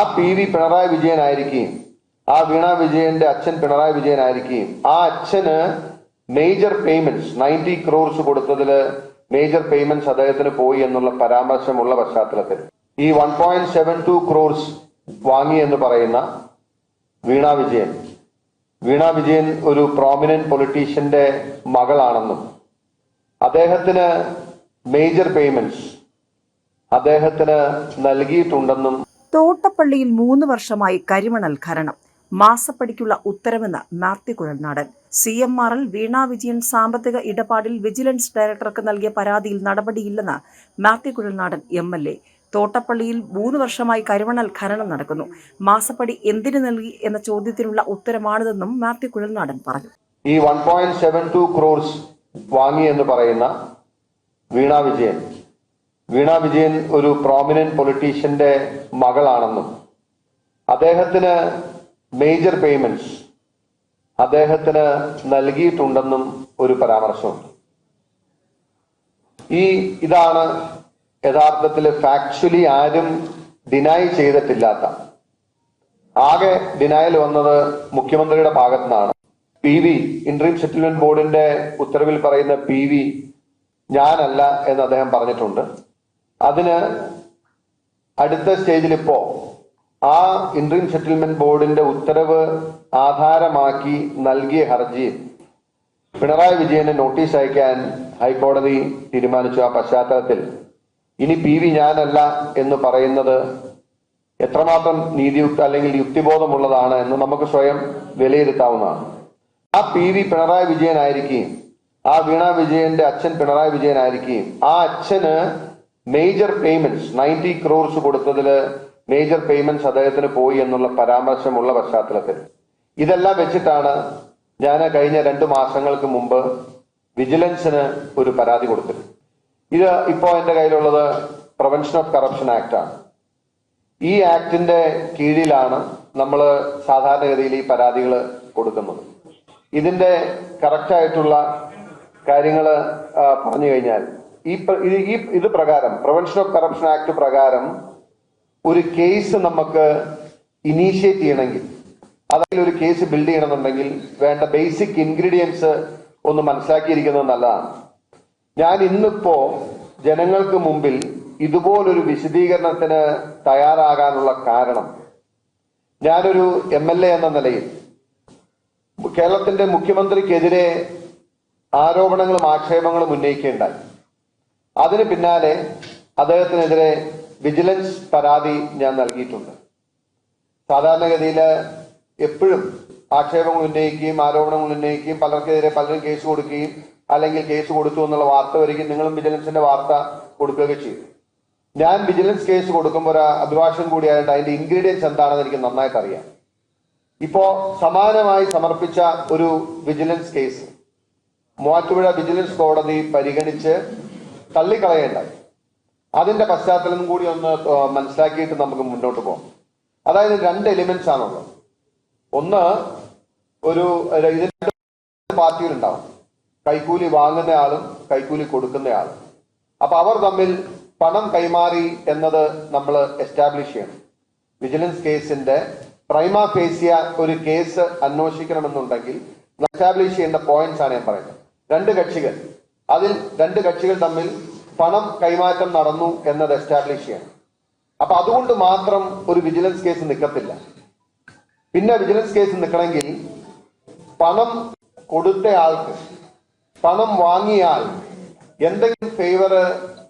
ആ P V Pinarayi വിജയനായിരിക്കുകയും ആ വീണ വിജയന്റെ അച്ഛൻ പിണറായി വിജയനായിരിക്കുകയും ആ അച്ഛന് മേജർ പേയ്മെന്റ്സ് നയന്റി ക്രോർസ് കൊടുത്തതിൽ മേജർ പേയ്മെന്റ്സ് അദ്ദേഹത്തിന് പോയി എന്നുള്ള പരാമർശമുള്ള പശ്ചാത്തലത്തിൽ. ഈ one point seven two crores വാങ്ങി എന്ന് പറയുന്ന വീണ വിജയൻ. വീണ വിജയൻ ഒരു പ്രോമിനന്റ് പൊളിറ്റീഷ്യന്റെ മകളാണെന്നും അദ്ദേഹത്തിന് മേജർ പേയ്മെന്റ്സ് അദ്ദേഹത്തിന് നൽകിയിട്ടുണ്ടെന്നും തോട്ടപ്പള്ളിയിൽ മൂന്ന് വർഷമായി കരിമണൽ ഖനനം. മാസപ്പടിക്കുള്ള ഉത്തരവെന്ന് മാത്യുകുഴൽ നാടൻ C M R L Veena Vijayan സാമ്പത്തിക ഇടപാടിൽ വിജിലൻസ് ഡയറക്ടർക്ക് നൽകിയ പരാതിയിൽ നടപടിയില്ലെന്ന് മാത്യുകുഴൽ നാടൻ എം എൽ എ. തോട്ടപ്പള്ളിയിൽ മൂന്ന് വർഷമായി കരിമണൽ ഖനനം നടക്കുന്നു. മാസപ്പടി എന്തിനു നൽകി എന്ന ചോദ്യത്തിനുള്ള ഉത്തരമാണിതെന്നും മാത്യു കുഴൽനാടൻ പറഞ്ഞു. ഈ one point seven two crores വാങ്ങി എന്ന് പറയുന്ന വീണ വിജയൻ വീണ വിജയൻ ഒരു പ്രോമിനന്റ് പൊളിറ്റീഷ്യന്റെ മകളാണെന്നും അദ്ദേഹത്തിന് മേജർ പേയ്മെന്റ്സ് അദ്ദേഹത്തിന് നൽകിയിട്ടുണ്ടെന്നും ഒരു പരാമർശമുണ്ട്. ഈ ഇതാണ് യഥാർത്ഥത്തിൽ ഫാക്ച്വലി ആരും ഡിനൈ ചെയ്തിട്ടില്ലാത്ത ആകെ ഡിനയൽ വന്നത് മുഖ്യമന്ത്രിയുടെ ഭാഗത്തു നിന്നാണ് പി വി ഇന്റീം സെറ്റിൽമെന്റ് ബോർഡിന്റെ ഉത്തരവിൽ പറയുന്ന പി വി ഞാനല്ല എന്ന് അദ്ദേഹം പറഞ്ഞിട്ടുണ്ട്. അതിന് അടുത്ത സ്റ്റേജിൽ ഇപ്പോ ആ ഇൻട്രീം സെറ്റിൽമെന്റ് ബോർഡിന്റെ ഉത്തരവ് ആധാരമാക്കി നൽകിയ ഹർജി പിണറായി വിജയന് നോട്ടീസ് അയക്കാൻ ഹൈക്കോടതി തീരുമാനിച്ചു ആ പശ്ചാത്തലത്തിൽ. ഇനി പി വി ഞാനല്ല എന്ന് പറയുന്നത് എത്രമാത്രം നീതിയുക്ത അല്ലെങ്കിൽ യുക്തിബോധമുള്ളതാണ് എന്ന് നമുക്ക് സ്വയം വിലയിരുത്താവുന്നതാണ്. ആ പി വി പിണറായി വിജയനായിരിക്കുകയും ആ വീണ വിജയന്റെ അച്ഛൻ പിണറായി വിജയനായിരിക്കുകയും ആ അച്ഛന് മേജർ പേയ്മെന്റ്സ് നയന്റി ക്രോർസ് കൊടുത്തതിൽ മേജർ പേയ്മെന്റ്സ് അദ്ദേഹത്തിന് പോയി എന്നുള്ള പരാമർശമുള്ള പശ്ചാത്തലത്തിൽ. ഇതെല്ലാം വെച്ചിട്ടാണ് ഞാൻ കഴിഞ്ഞ രണ്ടു മാസങ്ങൾക്ക് മുമ്പ് വിജിലൻസിന് ഒരു പരാതി കൊടുത്തത്. ഇത് ഇപ്പോ എന്റെ കയ്യിലുള്ളത് പ്രവെൻഷൻ ഓഫ് കറപ്ഷൻ ആക്ട് ആണ്. ഈ ആക്ടിന്റെ കീഴിലാണ് നമ്മൾ സാധാരണഗതിയിൽ ഈ പരാതികൾ കൊടുക്കുന്നത്. ഇതിന്റെ കറക്റ്റ് ആയിട്ടുള്ള കാര്യങ്ങൾ പറഞ്ഞു കഴിഞ്ഞാൽ ഈ ഇത് പ്രകാരം പ്രവൻഷൻ ഓഫ് കറപ്ഷൻ ആക്ട് പ്രകാരം ഒരു കേസ് നമുക്ക് ഇനീഷ്യേറ്റ് ചെയ്യണമെങ്കിൽ അതായത് ഒരു കേസ് ബിൽഡ് ചെയ്യണമെന്നുണ്ടെങ്കിൽ വേണ്ട ബേസിക് ഇൻഗ്രീഡിയൻസ് ഒന്ന് മനസ്സിലാക്കിയിരിക്കുന്നത് നല്ലതാണ്. ഞാൻ ഇന്നിപ്പോ ജനങ്ങൾക്ക് മുമ്പിൽ ഇതുപോലൊരു വിശദീകരണത്തിന് തയ്യാറാകാനുള്ള കാരണം ഞാനൊരു എം എൽ എ എന്ന നിലയിൽ കേരളത്തിന്റെ മുഖ്യമന്ത്രിക്കെതിരെ ആരോപണങ്ങളും ആക്ഷേപങ്ങളും ഉന്നയിക്കുകയുണ്ടായി. അതിന് പിന്നാലെ അദ്ദേഹത്തിനെതിരെ വിജിലൻസ് പരാതി ഞാൻ നൽകിയിട്ടുണ്ട്. സാധാരണഗതിയിൽ എപ്പോഴും ആക്ഷേപങ്ങൾ ഉന്നയിക്കുകയും ആരോപണങ്ങൾ ഉന്നയിക്കുകയും പലർക്കെതിരെ പലരും കേസ് കൊടുക്കുകയും അല്ലെങ്കിൽ കേസ് കൊടുത്തു എന്നുള്ള വാർത്ത വരികയും നിങ്ങളും വിജിലൻസിന്റെ വാർത്ത കൊടുക്കുകയൊക്കെ ചെയ്തു. ഞാൻ വിജിലൻസ് കേസ് കൊടുക്കുമ്പോൾ ഒരു അഭിഭാഷകൻ കൂടിയായിട്ട് അതിന്റെ ഇൻഗ്രീഡിയൻസ് എന്താണെന്ന് എനിക്ക് നന്നായിട്ട് അറിയാം. ഇപ്പോ സമാനമായി സമർപ്പിച്ച ഒരു വിജിലൻസ് കേസ് മൂവാറ്റുപുഴ വിജിലൻസ് കോടതി പരിഗണിച്ച് തള്ളിക്കളയേണ്ടായി അതിന്റെ പശ്ചാത്തലം കൂടി ഒന്ന് മനസ്സിലാക്കിയിട്ട് നമുക്ക് മുന്നോട്ട് പോകാം. അതായത് രണ്ട് എലിമെന്റ്സ് ആണുള്ളത്. ഒന്ന് ഒരു ഇതിന്റെ പാർട്ടിയിലുണ്ടാവും കൈക്കൂലി വാങ്ങുന്ന ആളും കൈക്കൂലി കൊടുക്കുന്ന ആളും. അപ്പൊ അവർ തമ്മിൽ പണം കൈമാറി എന്നത് നമ്മൾ എസ്റ്റാബ്ലിഷ് ചെയ്യണം. വിജിലൻസ് കേസിന്റെ പ്രൈമ ഫേസിയ ഒരു കേസ് അന്വേഷിക്കണമെന്നുണ്ടെങ്കിൽ എസ്റ്റാബ്ലിഷ് ചെയ്യേണ്ട പോയിന്റ്സ് ആണ് ഞാൻ പറയുന്നത്. രണ്ട് കക്ഷികൾ. അതിൽ രണ്ട് കക്ഷികൾ തമ്മിൽ പണം കൈമാറ്റം നടന്നു എന്നത് എസ്റ്റാബ്ലിഷ് ചെയ്യണം. അപ്പൊ അതുകൊണ്ട് മാത്രം ഒരു വിജിലൻസ് കേസ് നിൽക്കത്തില്ല പിന്നെ വിജിലൻസ് കേസ് നിൽക്കണമെങ്കിൽ പണം കൊടുത്ത ആൾക്ക് പണം വാങ്ങിയാൽ എന്തെങ്കിലും ഫേവർ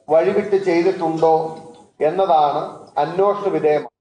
വഴിവിട്ട് ചെയ്തിട്ടുണ്ടോ എന്നതാണ് അന്വേഷണ വിധേയമാണ്